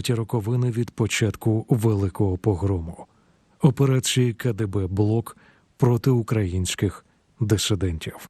ті роковини від початку великого погрому, операції КДБ Блок проти українських дисидентів.